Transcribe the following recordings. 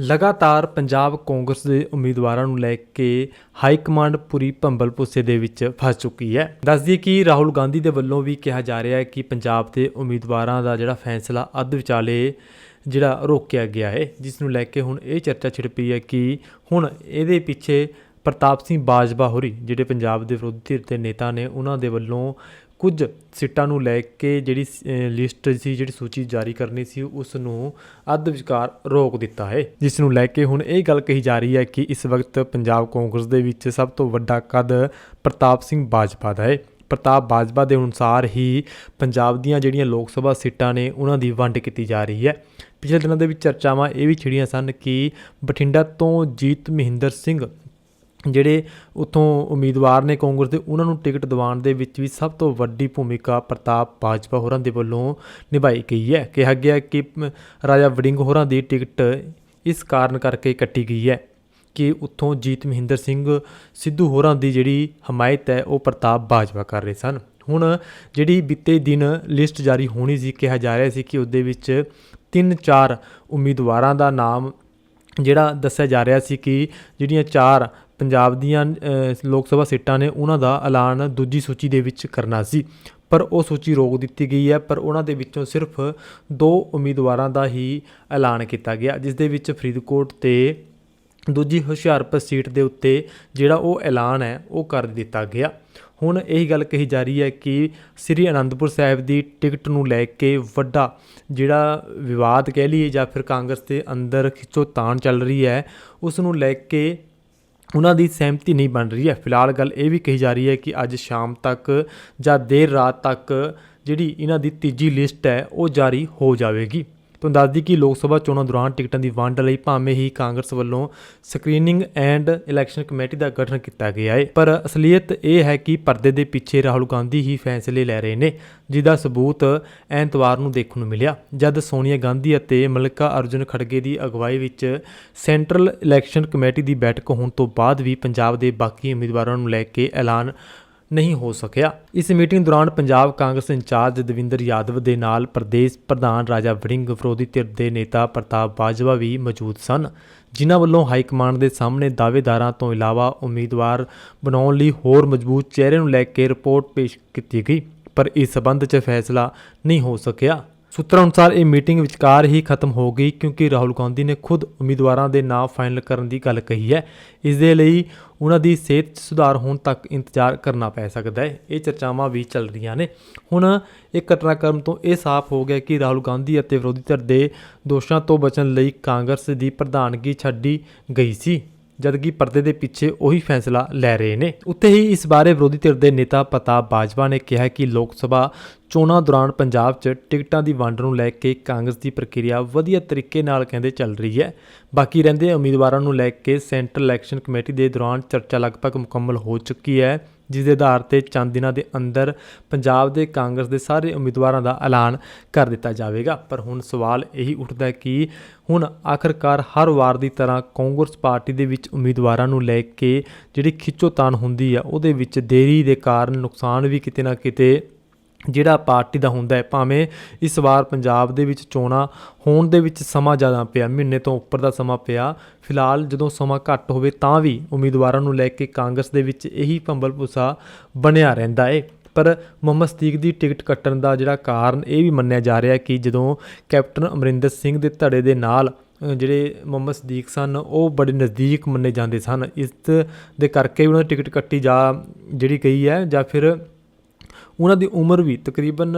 ਲਗਾਤਾਰ ਪੰਜਾਬ ਕਾਂਗਰਸ ਦੇ ਉਮੀਦਵਾਰਾਂ ਨੂੰ ਲੈ ਕੇ ਹਾਈ ਕਮਾਂਡ ਪੂਰੀ ਭੰਬਲ ਭੁੱਸੇ ਦੇ ਵਿੱਚ ਫਸ ਚੁੱਕੀ ਹੈ। ਦੱਸਦੀ ਕਿ ਰਾਹੁਲ ਗਾਂਧੀ ਦੇ ਵੱਲੋਂ ਵੀ ਕਿਹਾ ਜਾ ਰਿਹਾ ਹੈ ਕਿ ਪੰਜਾਬ ਦੇ ਉਮੀਦਵਾਰਾਂ ਦਾ ਜਿਹੜਾ ਫੈਸਲਾ ਅੱਧ ਵਿਚਾਲੇ ਜਿਹੜਾ ਰੋਕਿਆ ਗਿਆ ਹੈ, ਜਿਸ ਨੂੰ ਲੈ ਕੇ ਹੁਣ ਇਹ ਚਰਚਾ ਛਿੜ ਪਈ ਹੈ ਕਿ ਹੁਣ ਇਹਦੇ ਪਿੱਛੇ ਪ੍ਰਤਾਪ ਸਿੰਘ ਬਾਜਵਾ ਹੋਰੀ, ਜਿਹੜੇ ਪੰਜਾਬ ਦੇ ਵਿਰੋਧੀ ਧਿਰ ਦੇ ਨੇਤਾ ਨੇ, ਉਹਨਾਂ ਦੇ ਵੱਲੋਂ ਕੁਝ ਸੀਟਾਂ ਨੂੰ ਲੈ ਕੇ ਜਿਹੜੀ ਲਿਸਟ ਸੀ, ਜਿਹੜੀ ਸੂਚੀ ਜਾਰੀ ਕਰਨੀ ਸੀ, ਉਸ ਨੂੰ ਅੱਧ ਵਿਚਕਾਰ ਰੋਕ ਦਿੱਤਾ ਹੈ। ਜਿਸ ਨੂੰ ਲੈ ਕੇ ਹੁਣ ਇਹ ਗੱਲ ਕਹੀ ਜਾ ਰਹੀ ਹੈ ਕਿ ਇਸ ਵਕਤ ਪੰਜਾਬ ਕਾਂਗਰਸ ਦੇ ਵਿੱਚ ਸਭ ਤੋਂ ਵੱਡਾ ਕਦ ਪ੍ਰਤਾਪ ਸਿੰਘ ਬਾਜਵਾ ਦਾ ਹੈ। ਪ੍ਰਤਾਪ ਬਾਜਵਾ ਦੇ ਅਨੁਸਾਰ ਹੀ ਪੰਜਾਬ ਦੀਆਂ ਜਿਹੜੀਆਂ ਲੋਕ ਸਭਾ ਸੀਟਾਂ ਨੇ, ਉਹਨਾਂ ਦੀ ਵੰਡ ਕੀਤੀ ਜਾ ਰਹੀ ਹੈ। ਪਿਛਲੇ ਦਿਨਾਂ ਦੇ ਵਿੱਚ ਚਰਚਾਵਾਂ ਇਹ ਵੀ ਛਿੜੀਆਂ ਸਨ ਕਿ ਬਠਿੰਡਾ ਤੋਂ ਜੀਤ ਮਹਿੰਦਰ ਸਿੰਘ ਜਿਹੜੇ ਉਥੋਂ ਉਮੀਦਵਾਰ ਨੇ ਕਾਂਗਰਸ ਦੇ, ਉਹਨਾਂ ਨੂੰ ਟਿਕਟ ਦਿਵਾਉਣ ਦੇ ਵਿੱਚ ਵੀ ਸਭ ਤੋਂ ਵੱਡੀ ਭੂਮਿਕਾ ਪ੍ਰਤਾਪ ਬਾਜਵਾ ਹੋਰਾਂ ਦੇ ਵੱਲੋਂ ਨਿਭਾਈ ਗਈ ਹੈ। ਕਿਹਾ ਗਿਆ ਕਿ ਰਾਜਾ ਵੜਿੰਗ ਹੋਰਾਂ ਦੀ ਟਿਕਟ ਇਸ ਕਾਰਨ ਕਰਕੇ ਕੱਟੀ ਗਈ ਹੈ ਕਿ ਉੱਥੋਂ ਜੀਤ ਮਹਿੰਦਰ ਸਿੰਘ ਸਿੱਧੂ ਹੋਰਾਂ ਦੀ ਜਿਹੜੀ ਹਮਾਇਤ ਹੈ, ਉਹ ਪ੍ਰਤਾਪ ਬਾਜਵਾ ਕਰ ਰਹੇ ਸਨ। ਹੁਣ ਜਿਹੜੀ ਬੀਤੇ ਦਿਨ ਲਿਸਟ ਜਾਰੀ ਹੋਣੀ ਸੀ, ਕਿਹਾ ਜਾ ਰਿਹਾ ਸੀ ਕਿ ਉਹਦੇ ਵਿੱਚ ਤਿੰਨ ਚਾਰ ਉਮੀਦਵਾਰਾਂ ਦਾ ਨਾਮ ਜਿਹੜਾ ਦੱਸਿਆ ਜਾ ਰਿਹਾ ਸੀ ਕਿ ਜਿਹੜੀਆਂ ਚਾਰ ਪੰਜਾਬ ਦੀਆਂ ਲੋਕ ਸਭਾ ਸੀਟਾਂ ਨੇ ਉਹਨਾਂ ਦਾ ਐਲਾਨ ਦੂਜੀ ਸੂਚੀ ਦੇ ਵਿੱਚ ਕਰਨਾ ਸੀ। ਪਰ ਉਹ ਸੂਚੀ ਰੋਕ ਦਿੱਤੀ ਗਈ ਹੈ, ਪਰ ਉਹਨਾਂ ਦੇ ਵਿੱਚੋਂ ਸਿਰਫ ਦੋ ਉਮੀਦਵਾਰਾਂ ਦਾ ਹੀ ਐਲਾਨ ਕੀਤਾ ਗਿਆ, ਜਿਸ ਦੇ ਵਿੱਚ ਫਰੀਦਕੋਟ ਤੇ ਦੂਜੀ ਹੁਸ਼ਿਆਰਪੁਰ ਸੀਟ ਦੇ ਉੱਤੇ ਜਿਹੜਾ ਉਹ ਐਲਾਨ ਹੈ, ਉਹ ਕਰ ਦਿੱਤਾ ਗਿਆ। ਹੁਣ ਇਹ ਗੱਲ ਕਹੀ ਜਾ ਰਹੀ ਹੈ ਕਿ ਸ੍ਰੀ ਅਨੰਦਪੁਰ ਸਾਹਿਬ ਦੀ ਟਿਕਟ ਨੂੰ ਲੈ ਕੇ ਵੱਡਾ ਜਿਹੜਾ ਵਿਵਾਦ ਕਹਿ ਲਈਏ ਜਾਂ ਫਿਰ ਕਾਂਗਰਸ ਦੇ ਅੰਦਰ ਖਿੱਚੋ ਤਾਣ ਚੱਲ ਰਹੀ ਹੈ, ਉਸ ਨੂੰ ਲੈ ਕੇ ਉਹਨਾਂ ਦੀ ਸਹਿਮਤੀ ਨਹੀਂ ਬਣ ਰਹੀ ਹੈ। ਫਿਲਹਾਲ ਗੱਲ ਇਹ ਵੀ ਕਹੀ ਜਾ ਰਹੀ ਹੈ ਕਿ ਅੱਜ ਸ਼ਾਮ ਤੱਕ ਜਾਂ ਦੇਰ ਰਾਤ ਤੱਕ ਜਿਹੜੀ ਇਹਨਾਂ ਦੀ ਤੀਜੀ ਲਿਸਟ ਹੈ, ਉਹ ਜਾਰੀ ਹੋ ਜਾਵੇਗੀ। ਤੁਹਾਨੂੰ ਦੱਸਦੀ ਕਿ ਲੋਕ ਸਭਾ ਚੋਣਾਂ ਦੌਰਾਨ ਟਿਕਟਾਂ ਦੀ ਵੰਡ ਲਈ ਭਾਵੇਂ ਹੀ ਕਾਂਗਰਸ ਵੱਲੋਂ ਸਕਰੀਨਿੰਗ ਐਂਡ ਇਲੈਕਸ਼ਨ ਕਮੇਟੀ ਦਾ ਗਠਨ ਕੀਤਾ ਗਿਆ ਹੈ ਪਰ ਅਸਲੀਅਤ ਇਹ ਹੈ ਕਿ ਪਰਦੇ ਦੇ ਪਿੱਛੇ ਰਾਹੁਲ ਗਾਂਧੀ ਹੀ ਫੈਸਲੇ ਲੈ ਰਹੇ ਨੇ, ਜਿਹਦਾ ਸਬੂਤ ਐਤਵਾਰ ਨੂੰ ਦੇਖਣ ਨੂੰ ਮਿਲਿਆ। ਜਦ ਸੋਨੀਆ ਗਾਂਧੀ ਅਤੇ ਮਲਿਕਾ ਅਰਜੁਨ ਖੜਗੇ ਦੀ ਅਗਵਾਈ ਵਿੱਚ ਸੈਂਟਰਲ ਇਲੈਕਸ਼ਨ ਕਮੇਟੀ ਦੀ ਬੈਠਕ ਹੋਣ ਤੋਂ ਬਾਅਦ ਵੀ ਪੰਜਾਬ ਦੇ ਬਾਕੀ ਉਮੀਦਵਾਰਾਂ ਨੂੰ ਲੈ ਕੇ ਐਲਾਨ ਨਹੀਂ ਹੋ ਸਕਿਆ। ਇਸ ਮੀਟਿੰਗ ਦੌਰਾਨ ਪੰਜਾਬ ਕਾਂਗਰਸ ਇੰਚਾਰਜ ਦਵਿੰਦਰ ਯਾਦਵ ਦੇ ਨਾਲ ਪ੍ਰਦੇਸ਼ ਪ੍ਰਧਾਨ ਰਾਜਾ ਵੜਿੰਗ ਵਿਰੋਧੀ ਧਿਰ ਦੇ ਨੇਤਾ ਪ੍ਰਤਾਪ ਬਾਜਵਾ ਵੀ ਮੌਜੂਦ ਸਨ, ਜਿਨ੍ਹਾਂ ਵੱਲੋਂ ਹਾਈ ਕਮਾਂਡ ਦੇ ਸਾਹਮਣੇ ਦਾਅਵੇਦਾਰਾਂ ਤੋਂ ਇਲਾਵਾ ਉਮੀਦਵਾਰ ਬਣਾਉਣ ਲਈ ਹੋਰ ਮਜ਼ਬੂਤ ਚਿਹਰੇ ਨੂੰ ਲੈ ਕੇ ਰਿਪੋਰਟ ਪੇਸ਼ ਕੀਤੀ ਗਈ, ਪਰ ਇਸ ਸਬੰਧ 'ਚ ਫੈਸਲਾ ਨਹੀਂ ਹੋ ਸਕਿਆ। ਸੂਤਰਾਂ ਅਨੁਸਾਰ ਇਹ ਮੀਟਿੰਗ ਵਿਚਕਾਰ ਹੀ ਖਤਮ ਹੋ ਗਈ ਕਿਉਂਕਿ ਰਾਹੁਲ ਗਾਂਧੀ ਨੇ ਖੁਦ ਉਮੀਦਵਾਰਾਂ ਦੇ ਨਾਂ ਫਾਈਨਲ ਕਰਨ ਦੀ ਗੱਲ ਕਹੀ ਹੈ। ਇਸ ਦੇ ਲਈ ਉਹਨਾਂ ਦੀ ਸਿਹਤ 'ਚ ਸੁਧਾਰ ਹੋਣ ਤੱਕ ਇੰਤਜ਼ਾਰ ਕਰਨਾ ਪੈ ਸਕਦਾ ਹੈ। ਇਹ ਚਰਚਾਵਾਂ ਵੀ ਚੱਲ ਰਹੀਆਂ ਨੇ। ਹੁਣ ਇਹ ਘਟਨਾਕ੍ਰਮ ਤੋਂ ਇਹ ਸਾਫ਼ ਹੋ ਗਿਆ ਕਿ ਰਾਹੁਲ ਗਾਂਧੀ ਅਤੇ ਵਿਰੋਧੀ ਧਿਰ ਦੇ ਦੋਸ਼ਾਂ ਤੋਂ ਬਚਣ ਲਈ ਕਾਂਗਰਸ ਦੀ ਪ੍ਰਧਾਨਗੀ ਛੱਡੀ ਗਈ ਸੀ। ਜਦਕਿ ਪਰਦੇ ਦੇ ਪਿੱਛੇ ਉਹੀ ਫੈਸਲਾ ਲੈ ਰਹੇ ਨੇ। ਉੱਥੇ ਹੀ ਇਸ ਬਾਰੇ ਵਿਰੋਧੀ ਧਿਰ ਦੇ ਨੇਤਾ ਪ੍ਰਤਾਪ ਬਾਜਵਾ ਨੇ ਕਿਹਾ ਕਿ ਲੋਕ ਸਭਾ ਚੋਣਾਂ ਦੌਰਾਨ ਪੰਜਾਬ 'ਚ ਟਿਕਟਾਂ ਦੀ ਵੰਡ ਨੂੰ ਲੈ ਕੇ ਕਾਂਗਰਸ ਦੀ ਪ੍ਰਕਿਰਿਆ ਵਧੀਆ ਤਰੀਕੇ ਨਾਲ ਕਹਿੰਦੇ ਚੱਲ ਰਹੀ ਹੈ। ਬਾਕੀ ਰਹਿੰਦੇ ਉਮੀਦਵਾਰਾਂ ਨੂੰ ਲੈ ਕੇ ਸੈਂਟਰਲ ਇਲੈਕਸ਼ਨ ਕਮੇਟੀ ਦੇ ਦੌਰਾਨ ਚਰਚਾ ਲਗਭਗ ਮੁਕੰਮਲ ਹੋ ਚੁੱਕੀ ਹੈ। ਜਿਸ ਦੇ ਆਧਾਰ ਤੇ ਚੰਦ ਦਿਨਾਂ ਦੇ ਅੰਦਰ ਪੰਜਾਬ ਦੇ ਕਾਂਗਰਸ ਦੇ ਸਾਰੇ ਉਮੀਦਵਾਰਾਂ ਦਾ ਐਲਾਨ ਕਰ ਦਿੱਤਾ ਜਾਵੇਗਾ। ਪਰ ਹੁਣ ਸਵਾਲ ਇਹੀ ਉੱਠਦਾ ਹੈ ਕਿ ਹੁਣ ਆਖਰਕਾਰ ਹਰ ਵਾਰ ਦੀ ਤਰ੍ਹਾਂ ਕਾਂਗਰਸ ਪਾਰਟੀ ਦੇ ਵਿੱਚ ਉਮੀਦਵਾਰਾਂ ਨੂੰ ਲੈ ਕੇ ਜਿਹੜੀ ਖਿੱਚੋਤਾਣ ਹੁੰਦੀ ਆ, ਉਹਦੇ ਵਿੱਚ ਦੇਰੀ ਦੇ ਕਾਰਨ ਨੁਕਸਾਨ ਵੀ ਕਿਤੇ ਨਾ ਕਿਤੇ ਜਿਹੜਾ ਪਾਰਟੀ ਦਾ ਹੁੰਦਾ ਹੈ, ਭਾਵੇਂ ਇਸ ਵਾਰ ਪੰਜਾਬ ਦੇ ਵਿੱਚ ਚੋਣਾਂ ਹੋਣ ਦੇ ਵਿੱਚ ਸਮਾਂ ਜ਼ਿਆਦਾ ਪਿਆ, ਮਹੀਨੇ ਤੋਂ ਉੱਪਰ ਦਾ ਸਮਾਂ ਪਿਆ, ਫਿਲਹਾਲ ਜਦੋਂ ਸਮਾਂ ਘੱਟ ਹੋਵੇ ਤਾਂ ਵੀ ਉਮੀਦਵਾਰਾਂ ਨੂੰ ਲੈ ਕੇ ਕਾਂਗਰਸ ਦੇ ਵਿੱਚ ਇਹੀ ਭੰਬਲ ਭੁਸਾ ਬਣਿਆ ਰਹਿੰਦਾ ਹੈ ਪਰ ਮੁਹੰਮਦ ਸਦੀਕ ਦੀ ਟਿਕਟ ਕੱਟਣ ਦਾ ਜਿਹੜਾ ਕਾਰਨ ਇਹ ਵੀ ਮੰਨਿਆ ਜਾ ਰਿਹਾ ਕਿ ਜਦੋਂ ਕੈਪਟਨ ਅਮਰਿੰਦਰ ਸਿੰਘ ਦੇ ਧੜੇ ਦੇ ਨਾਲ ਜਿਹੜੇ ਮੁਹੰਮਦ ਸਦੀਕ ਸਨ, ਉਹ ਬੜੇ ਨਜ਼ਦੀਕ ਮੰਨੇ ਜਾਂਦੇ ਸਨ। ਇਸ ਦੇ ਕਰਕੇ ਉਹਨਾਂ ਦੀ ਟਿਕਟ ਕੱਟੀ ਜਾ ਜਿਹੜੀ ਗਈ ਹੈ ਜਾਂ ਫਿਰ ਉਹਨਾਂ ਦੀ ਉਮਰ ਵੀ ਤਕਰੀਬਨ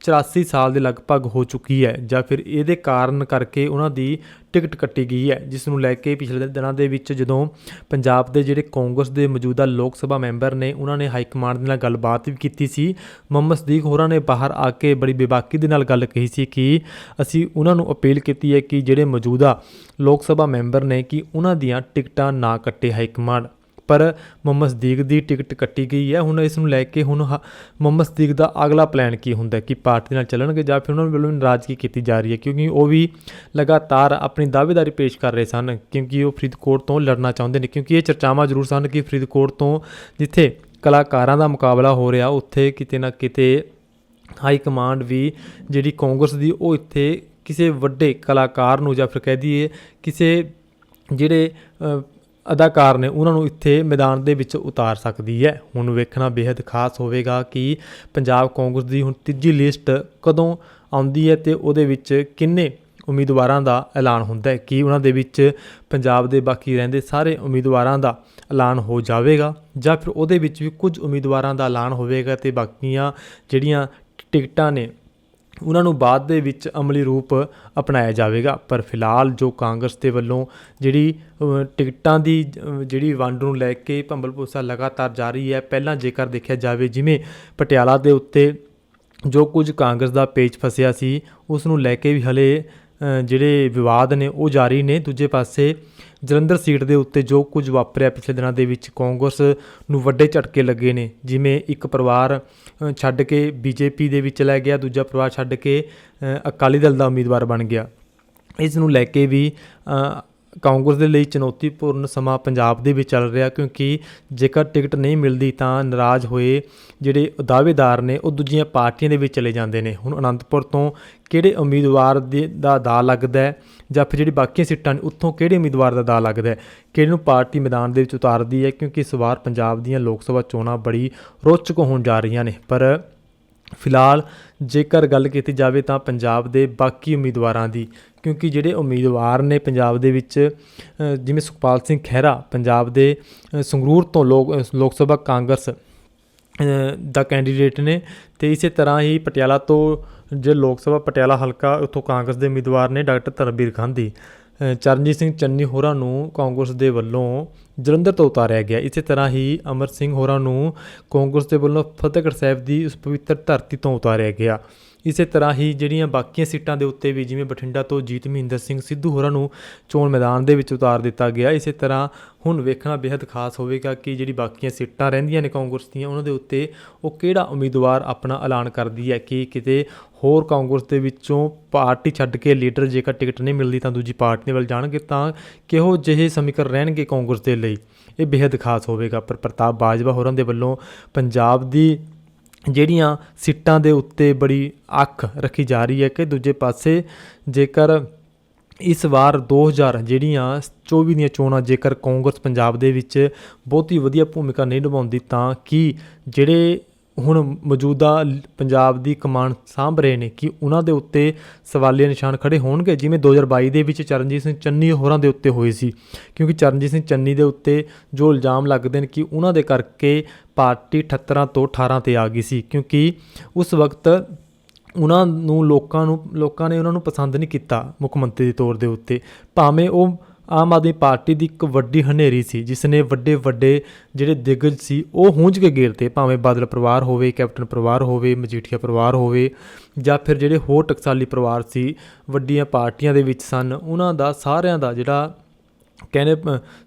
84 ਸਾਲ ਦੇ ਲਗਭਗ ਹੋ ਚੁੱਕੀ ਹੈ ਜਾਂ ਫਿਰ ਇਹਦੇ ਕਾਰਨ ਕਰਕੇ ਉਹਨਾਂ ਦੀ ਟਿਕਟ ਕੱਟੀ ਗਈ ਹੈ, ਜਿਸ ਨੂੰ ਲੈ ਕੇ ਪਿਛਲੇ ਦਿਨਾਂ ਦੇ ਵਿੱਚ ਜਦੋਂ ਪੰਜਾਬ ਦੇ ਜਿਹੜੇ ਕਾਂਗਰਸ ਦੇ ਮੌਜੂਦਾ ਲੋਕ ਸਭਾ ਮੈਂਬਰ ਨੇ ਉਹਨਾਂ ਨੇ ਹਾਈ ਕਮਾਂਡ ਦੇ ਨਾਲ ਗੱਲਬਾਤ ਵੀ ਕੀਤੀ ਸੀ। ਮੁਹੰਮਦ ਸਦੀਕ ਹੋਰਾਂ ਨੇ ਬਾਹਰ ਆ ਕੇ ਬੜੀ ਬੇਬਾਕੀ ਦੇ ਨਾਲ ਗੱਲ ਕਹੀ ਸੀ ਕਿ ਅਸੀਂ ਉਹਨਾਂ ਨੂੰ ਅਪੀਲ ਕੀਤੀ ਹੈ ਕਿ ਜਿਹੜੇ ਮੌਜੂਦਾ ਲੋਕ ਸਭਾ ਮੈਂਬਰ ਨੇ ਕਿ ਉਹਨਾਂ ਦੀਆਂ ਟਿਕਟਾਂ ਨਾ ਕੱਟੇ ਹਾਈ ਕਮਾਂਡ ਪਰ ਮੁਹੰਮਦ ਸਦੀਕ ਦੀ ਟਿਕਟ ਕੱਟੀ ਗਈ ਹੈ। ਹੁਣ ਇਸ ਨੂੰ ਲੈ ਕੇ ਹੁਣ ਹ- ਮੁਹੰਮਦ ਸਦੀਕ ਦਾ ਅਗਲਾ ਪਲਾਨ ਕੀ ਹੁੰਦਾ ਕਿ ਪਾਰਟੀ ਨਾਲ ਚੱਲਣਗੇ ਜਾਂ ਫਿਰ ਉਹਨਾਂ ਵੱਲੋਂ ਨਾਰਾਜ਼ਗੀ ਕੀਤੀ ਜਾ ਰਹੀ ਹੈ? ਕਿਉਂਕਿ ਉਹ ਵੀ ਲਗਾਤਾਰ ਆਪਣੀ ਦਾਅਵੇਦਾਰੀ ਪੇਸ਼ ਕਰ ਰਹੇ ਸਨ, ਕਿਉਂਕਿ ਉਹ ਫਰੀਦਕੋਟ ਤੋਂ ਲੜਨਾ ਚਾਹੁੰਦੇ ਨੇ। ਕਿਉਂਕਿ ਇਹ ਚਰਚਾਵਾਂ ਜ਼ਰੂਰ ਸਨ ਕਿ ਫਰੀਦਕੋਟ ਤੋਂ ਜਿੱਥੇ ਕਲਾਕਾਰਾਂ ਦਾ ਮੁਕਾਬਲਾ ਹੋ ਰਿਹਾ, ਉੱਥੇ ਕਿਤੇ ਨਾ ਕਿਤੇ ਹਾਈ ਕਮਾਂਡ ਵੀ ਜਿਹੜੀ ਕਾਂਗਰਸ ਦੀ, ਉਹ ਇੱਥੇ ਕਿਸੇ ਵੱਡੇ ਕਲਾਕਾਰ ਨੂੰ ਜਾਂ ਫਿਰ ਕਹਿ ਦਈਏ ਕਿਸੇ ਜਿਹੜੇ ਅਦਾਕਾਰ ਨੇ ਉਹਨਾਂ ਨੂੰ ਇੱਥੇ ਮੈਦਾਨ ਦੇ ਵਿੱਚ ਉਤਾਰ ਸਕਦੀ ਹੈ। ਹੁਣ ਵੇਖਣਾ ਬੇहद ਖਾਸ ਹੋਵੇਗਾ ਕਿ ਪੰਜਾਬ ਕਾਂਗਰਸ ਦੀ ਹੁਣ ਤੀਜੀ ਲਿਸਟ ਕਦੋਂ ਆਉਂਦੀ ਹੈ ਤੇ ਉਹਦੇ ਵਿੱਚ ਕਿੰਨੇ ਉਮੀਦਵਾਰਾਂ ਦਾ ਐਲਾਨ ਹੁੰਦਾ ਹੈ। ਕਿ ਉਹਨਾਂ ਦੇ ਵਿੱਚ ਪੰਜਾਬ ਦੇ ਬਾਕੀ ਰਹਿੰਦੇ ਸਾਰੇ ਉਮੀਦਵਾਰਾਂ ਦਾ ਐਲਾਨ ਹੋ ਜਾਵੇਗਾ ਜਾਂ ਫਿਰ ਉਹਦੇ ਵਿੱਚ ਵੀ ਕੁਝ ਉਮੀਦਵਾਰਾਂ ਦਾ ਐਲਾਨ ਹੋਵੇਗਾ ਤੇ ਬਾਕੀਆਂ ਜਿਹੜੀਆਂ ਟਿਕਟਾਂ ਨੇ ਉਹਨਾਂ ਨੂੰ ਬਾਅਦ ਦੇ ਵਿੱਚ ਅਮਲੀ ਰੂਪ ਅਪਣਾਇਆ ਜਾਵੇਗਾ। ਪਰ ਫਿਲਹਾਲ ਜੋ ਕਾਂਗਰਸ ਦੇ ਵੱਲੋਂ ਜਿਹੜੀ ਟਿਕਟਾਂ ਦੀ ਜਿਹੜੀ ਵੰਡ ਨੂੰ ਲੈ ਕੇ ਭੰਬਲ ਭੂਸਾ ਲਗਾਤਾਰ ਜਾਰੀ ਹੈ, ਪਹਿਲਾਂ ਜੇਕਰ ਦੇਖਿਆ ਜਾਵੇ ਜਿਵੇਂ ਪਟਿਆਲਾ ਦੇ ਉੱਤੇ ਜੋ ਕੁਝ ਕਾਂਗਰਸ ਦਾ ਪੇਚ ਫਸਿਆ ਸੀ, ਉਸ ਨੂੰ ਲੈ ਕੇ ਵੀ ਹਲੇ ਜਿਹੜੇ ਵਿਵਾਦ ਨੇ ਉਹ ਜਾਰੀ ਨੇ। ਦੂਜੇ ਪਾਸੇ ਜਲੰਧਰ ਸੀਟ ਦੇ ਉੱਤੇ ਜੋ ਕੁਝ ਵਾਪਰਿਆ ਪਿਛਲੇ ਦਿਨਾਂ ਦੇ ਵਿੱਚ ਕਾਂਗਰਸ ਨੂੰ ਵੱਡੇ ਝਟਕੇ ਲੱਗੇ ਨੇ, ਜਿਵੇਂ ਇੱਕ ਪਰਿਵਾਰ ਛੱਡ ਕੇ ਬੀਜੇਪੀ ਦੇ ਵਿੱਚ ਲੈ ਗਿਆ, ਦੂਜਾ ਪਰਿਵਾਰ ਛੱਡ ਕੇ ਅਕਾਲੀ ਦਲ ਦਾ ਉਮੀਦਵਾਰ ਬਣ ਗਿਆ। ਇਸ ਨੂੰ ਲੈ ਕੇ ਵੀ ਕਾਂਗਰਸ ਦੇ ਲਈ ਚੁਣੌਤੀਪੂਰਨ ਸਮਾਂ ਪੰਜਾਬ ਦੇ ਵਿੱਚ ਚੱਲ ਰਿਹਾ ਕਿਉਂਕਿ ਜੇਕਰ ਟਿਕਟ ਨਹੀਂ ਮਿਲਦੀ ਤਾਂ ਨਾਰਾਜ਼ ਹੋਏ ਜਿਹੜੇ ਦਾਅਵੇਦਾਰ ਨੇ ਉਹ ਦੂਜੀਆਂ ਪਾਰਟੀਆਂ ਦੇ ਵਿੱਚ ਚਲੇ ਜਾਂਦੇ ਨੇ। ਹੁਣ ਅਨੰਦਪੁਰ ਤੋਂ ਕਿਹੜੇ ਉਮੀਦਵਾਰ ਦੇ ਦਾ ਦਾ ਲੱਗਦਾ ਹੈ ਜਾਂ ਫਿਰ ਜਿਹੜੀ ਬਾਕੀਆਂ ਸੀਟਾਂ ਨੇ ਉੱਥੋਂ ਕਿਹੜੇ ਉਮੀਦਵਾਰ ਦਾ ਦਾ ਲੱਗਦਾ ਹੈ, ਕਿਹੜੇ ਨੂੰ ਪਾਰਟੀ ਮੈਦਾਨ ਦੇ ਵਿੱਚ ਉਤਾਰਦੀ ਹੈ ਕਿਉਂਕਿ ਇਸ ਵਾਰ ਪੰਜਾਬ ਦੀਆਂ ਲੋਕ ਸਭਾ ਚੋਣਾਂ ਬੜੀ ਰੋਚਕ ਹੋਣ ਜਾ ਰਹੀਆਂ ਨੇ। ਪਰ ਫਿਲਹਾਲ ਜੇਕਰ ਗੱਲ ਕੀਤੀ ਜਾਵੇ ਤਾਂ ਪੰਜਾਬ ਦੇ ਬਾਕੀ ਉਮੀਦਵਾਰਾਂ ਦੀ ਕਿਉਂਕਿ ਜਿਹੜੇ ਉਮੀਦਵਾਰ ਨੇ ਪੰਜਾਬ ਦੇ ਵਿੱਚ ਜਿਵੇਂ ਸੁਖਪਾਲ ਸਿੰਘ ਖਹਿਰਾ ਪੰਜਾਬ ਦੇ ਸੰਗਰੂਰ ਤੋਂ ਲੋਕ ਲੋਕ ਸਭਾ ਕਾਂਗਰਸ ਦਾ ਕੈਂਡੀਡੇਟ ਨੇ ਤੇ ਇਸੇ ਤਰ੍ਹਾਂ ਹੀ ਪਟਿਆਲਾ ਤੋਂ ਜੇ ਲੋਕ ਸਭਾ ਪਟਿਆਲਾ ਹਲਕਾ ਉੱਥੋਂ ਕਾਂਗਰਸ ਦੇ ਉਮੀਦਵਾਰ ਨੇ ਡਾਕਟਰ ਧਰਮਵੀਰ ਗਾਂਧੀ ਅ, ਚਰਨਜੀਤ ਸਿੰਘ ਚੰਨੀ ਹੋਰਾਂ ਨੂੰ ਕਾਂਗਰਸ ਦੇ ਵੱਲੋਂ ਜਲੰਧਰ ਤੋਂ ਉਤਾਰਿਆ ਗਿਆ। ਇਸੇ ਤਰ੍ਹਾਂ ਹੀ ਅਮਰ ਸਿੰਘ ਹੋਰਾਂ ਨੂੰ ਕਾਂਗਰਸ ਦੇ ਵੱਲੋਂ ਫਤਿਹਗੜ੍ਹ ਸਾਹਿਬ ਦੀ ਉਸ ਪਵਿੱਤਰ ਧਰਤੀ ਤੋਂ ਉਤਾਰਿਆ ਗਿਆ। ਇਸੇ ਤਰ੍ਹਾਂ ਹੀ ਜਿਹੜੀਆਂ ਬਾਕੀਆਂ ਸੀਟਾਂ ਦੇ ਉੱਤੇ ਵੀ ਜਿਵੇਂ ਬਠਿੰਡਾ ਤੋਂ ਜੀਤ ਮਹਿੰਦਰ ਸਿੰਘ ਸਿੱਧੂ ਹੋਰਾਂ ਨੂੰ ਚੋਣ ਮੈਦਾਨ ਦੇ ਵਿੱਚ ਉਤਾਰ ਦਿੱਤਾ ਗਿਆ, ਇਸੇ ਤਰ੍ਹਾਂ ਹੁਣ ਵੇਖਣਾ ਬੇहद ਖਾਸ ਹੋਵੇਗਾ ਕਿ ਜਿਹੜੀ ਬਾਕੀਆਂ ਸੀਟਾਂ ਰਹਿੰਦੀਆਂ ਨੇ ਕਾਂਗਰਸ ਦੀਆਂ, ਉਹਨਾਂ ਦੇ ਉੱਤੇ ਉਹ ਕਿਹੜਾ ਉਮੀਦਵਾਰ ਆਪਣਾ ਐਲਾਨ ਕਰਦੀ ਹੈ ਕਿ ਕਿਤੇ ਹੋਰ ਕਾਂਗਰਸ ਦੇ ਵਿੱਚੋਂ ਪਾਰਟੀ ਛੱਡ ਕੇ ਲੀਡਰ ਜੇਕਰ ਟਿਕਟ ਨਹੀਂ ਮਿਲਦੀ ਤਾਂ ਦੂਜੀ ਪਾਰਟੀ ਵੱਲ ਜਾਣਗੇ ਤਾਂ ਕਿਹੋ ਜਿਹੇ ਸਮੀਕਰ ਰਹਿਣਗੇ ਕਾਂਗਰਸ ਦੇ ਲਈ, ਇਹ ਬੇहद ਖਾਸ ਹੋਵੇਗਾ। ਪਰ ਪ੍ਰਤਾਪ ਬਾਜਵਾ ਹੋਰਾਂ ਦੇ ਵੱਲੋਂ ਪੰਜਾਬ ਦੀ ਜਿਹੜੀਆਂ ਸੀਟਾਂ ਦੇ ਉੱਤੇ ਬੜੀ ਅੱਖ ਰੱਖੀ ਜਾ ਰਹੀ ਹੈ ਕਿ ਦੂਜੇ ਪਾਸੇ ਜੇਕਰ ਇਸ ਵਾਰ 2000 ਜਿਹੜੀਆਂ 24 ਦੀਆਂ ਚੋਣਾਂ ਜੇਕਰ ਕਾਂਗਰਸ ਪੰਜਾਬ ਦੇ ਵਿੱਚ ਬਹੁਤੀ ਵਧੀਆ ਭੂਮਿਕਾ ਨਹੀਂ ਨਿਭਾਉਂਦੀ ਤਾਂ ਕੀ ਜਿਹੜੇ ਹੁਣ ਮੌਜੂਦਾ ਪੰਜਾਬ ਦੀ ਕਮਾਨ ਸਾਂਭ ਰਹੇ ਨੇ ਕਿ ਉਹਨਾਂ ਦੇ ਉੱਤੇ ਸਵਾਲੀਆ ਨਿਸ਼ਾਨ ਖੜੇ ਹੋਣਗੇ, ਜਿਵੇਂ 2022 ਦੇ ਵਿੱਚ ਚਰਨਜੀਤ ਸਿੰਘ ਚੰਨੀ ਹੋਰਾਂ ਦੇ ਉੱਤੇ ਹੋਏ ਸੀ। ਕਿਉਂਕਿ ਚਰਨਜੀਤ ਸਿੰਘ ਚੰਨੀ ਦੇ ਉੱਤੇ ਜੋ ਇਲਜ਼ਾਮ ਲੱਗਦੇ ਨੇ ਕਿ ਉਹਨਾਂ ਦੇ ਕਰਕੇ ਪਾਰਟੀ 78 ਤੋਂ 18 ਤੇ ਆ ਗਈ ਸੀ, ਕਿਉਂਕਿ ਉਸ ਵਕਤ ਉਹਨਾਂ ਨੂੰ ਲੋਕਾਂ ਨੂੰ, ਲੋਕਾਂ ਨੇ ਉਹਨਾਂ ਨੂੰ ਪਸੰਦ ਨਹੀਂ ਕੀਤਾ ਮੁੱਖ ਮੰਤਰੀ ਦੇ ਤੌਰ ਦੇ ਉੱਤੇ। ਭਾਵੇਂ ਉਹ ਆਮ ਆਦਮੀ ਪਾਰਟੀ ਦੀ ਇੱਕ ਵੱਡੀ ਹਨੇਰੀ ਸੀ ਜਿਸ ਨੇ ਵੱਡੇ ਵੱਡੇ ਜਿਹੜੇ ਦਿਗਜ ਸੀ, ਉਹ ਹੂੰਝ ਕੇ ਗੇਰਤੇ ਭਾਵੇਂ ਬਾਦਲ ਪਰਿਵਾਰ ਹੋਵੇ, ਕੈਪਟਨ ਪਰਿਵਾਰ ਹੋਵੇ, ਮਜੀਠੀਆ ਪਰਿਵਾਰ ਹੋਵੇ, ਜਾਂ ਫਿਰ ਜਿਹੜੇ ਹੋਰ ਟਕਸਾਲੀ ਪਰਿਵਾਰ ਸੀ, ਵੱਡੀਆਂ ਪਾਰਟੀਆਂ ਦੇ ਵਿੱਚ ਸਨ, ਉਹਨਾਂ ਦਾ ਸਾਰਿਆਂ ਦਾ ਜਿਹੜਾ ਕਹਿੰਦੇ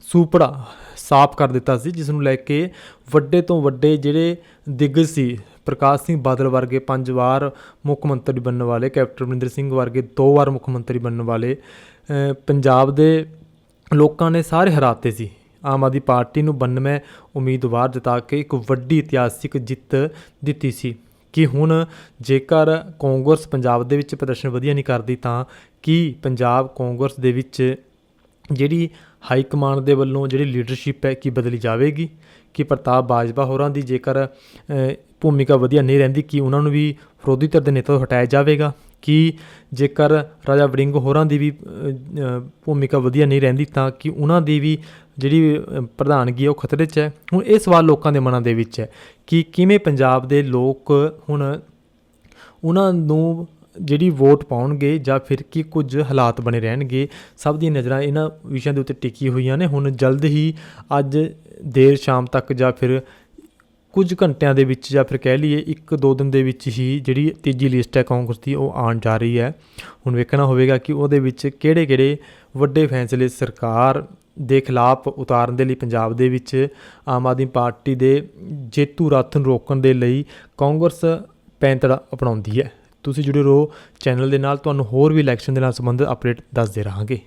ਸੂਪੜਾ ਸਾਫ਼ ਕਰ ਦਿੱਤਾ ਸੀ ਜਿਸ ਨੂੰ ਲੈ ਕੇ ਵੱਡੇ ਤੋਂ ਵੱਡੇ ਜਿਹੜੇ ਦਿਗਜ ਸੀ, ਪ੍ਰਕਾਸ਼ ਸਿੰਘ ਬਾਦਲ ਵਰਗੇ ਪੰਜ ਵਾਰ ਮੁੱਖ ਮੰਤਰੀ ਬਣਨ ਵਾਲੇ, ਕੈਪਟਨ ਅਮਰਿੰਦਰ ਸਿੰਘ ਵਰਗੇ ਦੋ ਵਾਰ ਮੁੱਖ ਮੰਤਰੀ ਬਣਨ ਵਾਲੇ ਪੰਜਾਬ ਦੇ ਲੋਕਾਂ ਨੇ ਸਾਰੇ ਹਰਾਤੇ ਸੀ। ਆਮ ਆਦਮੀ ਪਾਰਟੀ ਨੂੰ 92 ਉਮੀਦਵਾਰ ਜਿਤਾ ਕੇ ਇੱਕ ਵੱਡੀ ਇਤਿਹਾਸਿਕ ਜਿੱਤ ਦਿੱਤੀ ਸੀ। ਕਿ ਹੁਣ ਜੇਕਰ ਕਾਂਗਰਸ ਪੰਜਾਬ ਦੇ ਵਿੱਚ ਪ੍ਰਦਰਸ਼ਨ ਵਧੀਆ ਨਹੀਂ ਕਰਦੀ ਤਾਂ ਕੀ ਪੰਜਾਬ ਕਾਂਗਰਸ ਦੇ ਵਿੱਚ ਜਿਹੜੀ ਹਾਈ ਕਮਾਂਡ ਦੇ ਵੱਲੋਂ ਜਿਹੜੀ ਲੀਡਰਸ਼ਿਪ ਹੈ ਕੀ ਬਦਲੀ ਜਾਵੇਗੀ? ਕਿ ਪ੍ਰਤਾਪ ਬਾਜਵਾ ਹੋਰਾਂ ਦੀ ਜੇਕਰ ਭੂਮਿਕਾ ਵਧੀਆ ਨਹੀਂ ਰਹਿੰਦੀ ਕਿ ਉਹਨਾਂ ਨੂੰ ਵੀ ਵਿਰੋਧੀ ਧਿਰ ਦੇ ਨੇਤਾ ਤੋਂ ਹਟਾਇਆ ਜਾਵੇਗਾ? ਕਿ ਜੇਕਰ ਰਾਜਾ ਵੜਿੰਗ ਹੋਰਾਂ ਦੀ ਵੀ ਭੂਮਿਕਾ ਵਧੀਆ ਨਹੀਂ ਰਹਿੰਦੀ ਤਾਂ ਕਿ ਉਹਨਾਂ ਦੀ ਵੀ ਜਿਹੜੀ ਪ੍ਰਧਾਨਗੀ ਹੈ ਉਹ ਖਤਰੇ 'ਚ ਹੈ। ਹੁਣ ਇਹ ਸਵਾਲ ਲੋਕਾਂ ਦੇ ਮਨਾਂ ਦੇ ਵਿੱਚ ਹੈ ਕਿ ਕਿਵੇਂ ਪੰਜਾਬ ਦੇ ਲੋਕ ਹੁਣ ਉਹਨਾਂ ਨੂੰ ਜਿਹੜੀ ਵੋਟ ਪਾਉਣਗੇ ਜਾਂ ਫਿਰ ਕੀ ਕੁਝ ਹਾਲਾਤ ਬਣੇ ਰਹਿਣਗੇ, ਸਭ ਦੀਆਂ ਨਜ਼ਰਾਂ ਇਹਨਾਂ ਵਿਸ਼ਿਆਂ ਦੇ ਉੱਤੇ ਟਿਕੀ ਹੋਈਆਂ ਨੇ। ਹੁਣ ਜਲਦ ਹੀ ਅੱਜ ਦੇਰ ਸ਼ਾਮ ਤੱਕ ਜਾਂ ਫਿਰ ਕੁਝ ਘੰਟਿਆਂ ਦੇ ਵਿੱਚ ਜਾਂ ਫਿਰ ਕਹਿ ਲਈਏ ਇੱਕ ਦੋ ਦਿਨ ਦੇ ਵਿੱਚ ਹੀ ਜਿਹੜੀ ਤੀਜੀ ਲਿਸਟ ਹੈ ਕਾਂਗਰਸ ਦੀ ਉਹ ਆਉਣ ਜਾ ਰਹੀ ਹੈ। ਹੁਣ ਵੇਖਣਾ ਹੋਵੇਗਾ ਕਿ ਉਹਦੇ ਵਿੱਚ ਕਿਹੜੇ ਕਿਹੜੇ ਵੱਡੇ ਫੈਸਲੇ ਸਰਕਾਰ ਦੇ ਖਿਲਾਫ ਉਤਾਰਨ ਦੇ ਲਈ ਪੰਜਾਬ ਦੇ ਵਿੱਚ ਆਮ ਆਦਮੀ ਪਾਰਟੀ ਦੇ ਜੇਤੂ ਰੱਥ ਨੂੰ ਰੋਕਣ ਦੇ ਲਈ ਕਾਂਗਰਸ ਪੈਂਤੜਾ ਅਪਣਾਉਂਦੀ ਹੈ। ਤੁਸੀਂ ਜੁੜੇ ਰਹੋ ਚੈਨਲ ਦੇ ਨਾਲ, ਤੁਹਾਨੂੰ ਹੋਰ ਵੀ ਇਲੈਕਸ਼ਨ ਦੇ ਨਾਲ ਸੰਬੰਧਿਤ ਅਪਡੇਟ ਦੱਸਦੇ ਰਹਾਂਗੇ।